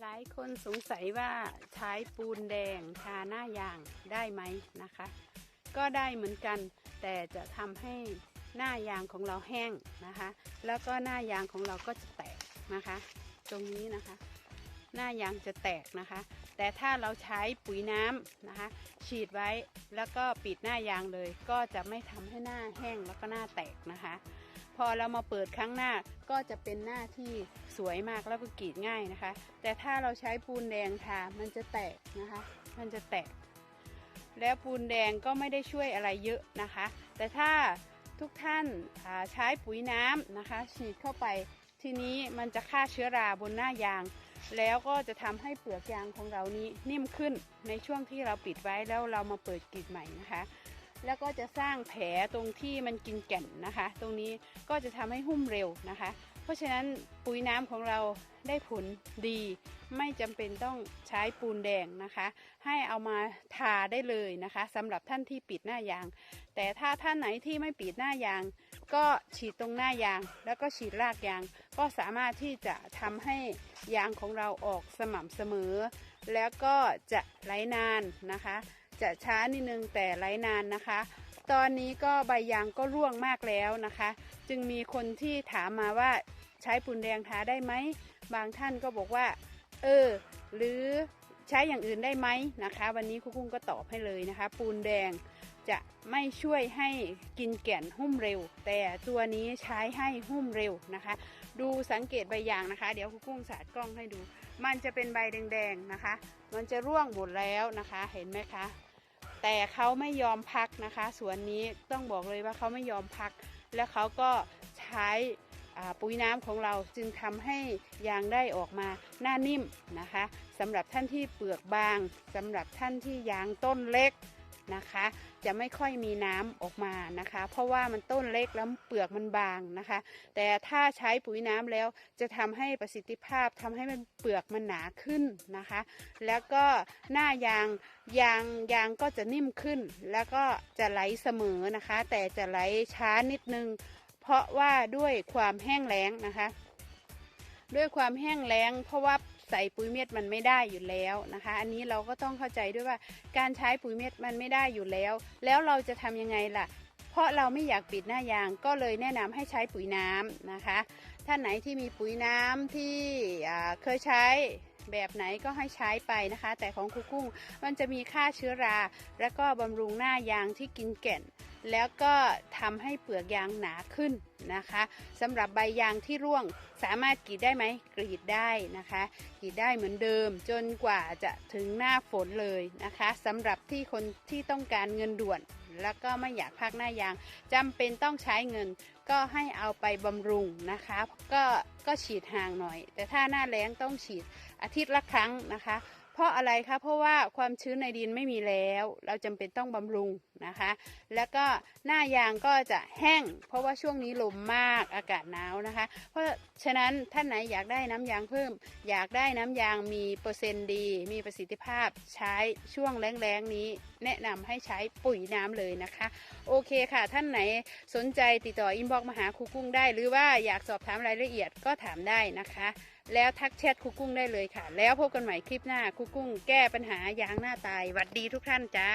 หลายคนสงสัยว่าใช้ปูนแดงทาหน้ายางได้ไหมนะคะ ก็ได้เหมือนกัน แต่จะทำให้หน้ายางของเราแห้งนะคะ แล้วก็หน้ายางของเราก็จะแตกนะคะ ตรงนี้นะคะ หน้ายางจะแตกนะคะ แต่ถ้าเราใช้ปุ๋ยน้ำนะคะ ฉีดไว้แล้วก็ปิดหน้ายางเลย ก็จะไม่ทำให้หน้าแห้งแล้วก็หน้าแตกนะคะ อเรามาเปิดครั้งหน้าก็จะเป็นหน้าที่สวยมากแล้วก็กรีดง่ายนะคะ แต่ถ้าเราใช้ปูนแดงทา มันจะแตกนะคะ มันจะแตก แล้วปูนแดงก็ไม่ได้ช่วยอะไรเยอะนะคะ แต่ถ้าทุกท่านใช้ปุ๋ยน้ำนะคะ ฉีดเข้าไปทีนี้มันจะฆ่าเชื้อราบนหน้ายาง แล้วก็จะทำให้เปลือกยางของเรานี้นิ่มขึ้นในช่วงที่เราปิดไว้แล้วเรามาเปิดกรีดใหม่นะคะ แล้วก็จะสร้างแผลตรงที่มันกินแก่นนะคะ ตรงนี้ก็จะทำให้หุ้มเร็วนะคะ เพราะฉะนั้นปุ๋ยน้ำของเราได้ผลดี ไม่จำเป็นต้องใช้ปูนแดงนะคะ ให้เอามาทาได้เลยนะคะสำหรับท่านที่ปิดหน้ายาง แต่ถ้าท่านไหนที่ไม่ปิดหน้ายาง ก็ฉีดตรงหน้ายาง แล้วก็ฉีดรากยาง ก็สามารถที่จะทำให้ยางของเราออกสม่ำเสมอ แล้วก็จะไหลนานนะคะ จะช้านิดนึงแต่ไหลนานนะคะ ตอนนี้ก็ใบยางก็ร่วงมากแล้วนะคะ จึงมีคนที่ถามมาว่าใช้ปูนแดงทาได้ไหม บางท่านก็บอกว่า เออ หรือใช้อย่างอื่นได้ไหมนะคะ วันนี้ครูกุ้งก็ตอบให้เลยนะคะ ปูนแดงจะไม่ช่วยให้กินแก่นหุ้มเร็ว แต่ตัวนี้ใช้ให้หุ้มเร็วนะคะ ดูสังเกตใบยางนะคะ เดี๋ยวครูกุ้งสาดกล้องให้ดู มันจะเป็นใบแดงๆนะคะ มันจะร่วงหมดแล้วนะคะ เห็นไหมคะ แต่เขาไม่ยอมพักนะคะสวนนี้ต้องบอกเลยว่าเขาไม่ยอมพัก และเขาก็ใช้ปุ๋ยน้ำของเราจึงทำให้ยางได้ออกมาหน้านิ่มนะคะสำหรับท่านที่เปลือกบางสำหรับท่านที่ยางต้นเล็ก นะคะ จะไม่ค่อยมีน้ำออกมานะคะ เพราะว่ามันต้นเล็กแล้วเปลือกมันบางนะคะ แต่ถ้าใช้ปุ๋ยน้ำแล้วจะทำให้ประสิทธิภาพทำให้มันเปลือกมันหนาขึ้นนะคะ แล้วก็หน้ายางยางยางก็จะนิ่มขึ้น แล้วก็จะไหลเสมอนะคะ แต่จะไหลช้านิดนึง เพราะว่าด้วยความแห้งแล้งนะคะ ด้วยความแห้งแล้ง เพราะว่า ใส่ปุ๋ยเม็ดมันไม่ได้อยู่แล้วนะคะ อันนี้เราก็ต้องเข้าใจด้วยว่าการใช้ปุ๋ยเม็ดมันไม่ได้อยู่แล้ว แล้วเราจะทำยังไงล่ะ เพราะเราไม่อยากปิดหน้ายางก็เลยแนะนำให้ใช้ปุ๋ยน้ำนะคะ ท่านไหนที่มีปุ๋ยน้ำที่เคยใช้ แบบไหนก็ให้ใช้ไปนะคะ แต่ของครูกุ้งมันจะมีค่าเชื้อรา แล้วก็บำรุงหน้ายางที่กินแก่น แล้วก็ทำให้เปลือกยางหนาขึ้นนะคะสำหรับใบยางที่ร่วงสามารถกรีดได้ไหมกรีดได้นะคะกรีดได้เหมือนเดิม จนกว่าจะถึงหน้าฝนเลยนะคะสำหรับที่คนที่ต้องการเงินด่วน แล้วก็ไม่อยากพักหน้ายางจำเป็นต้องใช้เงิน ก็ให้เอาไปบำรุงนะคะ ก็ก็ฉีดห่างหน่อย แต่ถ้าหน้าแล้งต้องฉีดอาทิตย์ละครั้งนะคะ ราะอะไรคะ เพราะว่าความชื้นในดินไม่มีแล้ว เราจำเป็นต้องบำรุงนะคะ แล้วก็หน้ายางก็จะแห้ง เพราะว่าช่วงนี้ลมมากอากาศหนาวนะคะ เพราะฉะนั้นท่านไหนอยากได้น้ำยางเพิ่ม อยากได้น้ำยางมีเปอร์เซ็นต์ดี มีประสิทธิภาพใช้ช่วงแล้งๆนี้ แนะนำให้ใช้ปุ๋ยน้ำเลยนะคะ โอเคค่ะ ท่านไหนสนใจติดต่ออินบ็อกมาหาครูกุ้งได้ หรือว่าอยากสอบถามรายละเอียดก็ถามได้นะคะแล้วทักแชทครูกุ้งได้เลยค่ะ แล้วพบกันใหม่คลิปหน้าครูกุ้งแก้ปัญหายางหน้าตายหวัดดีทุกท่านจ้า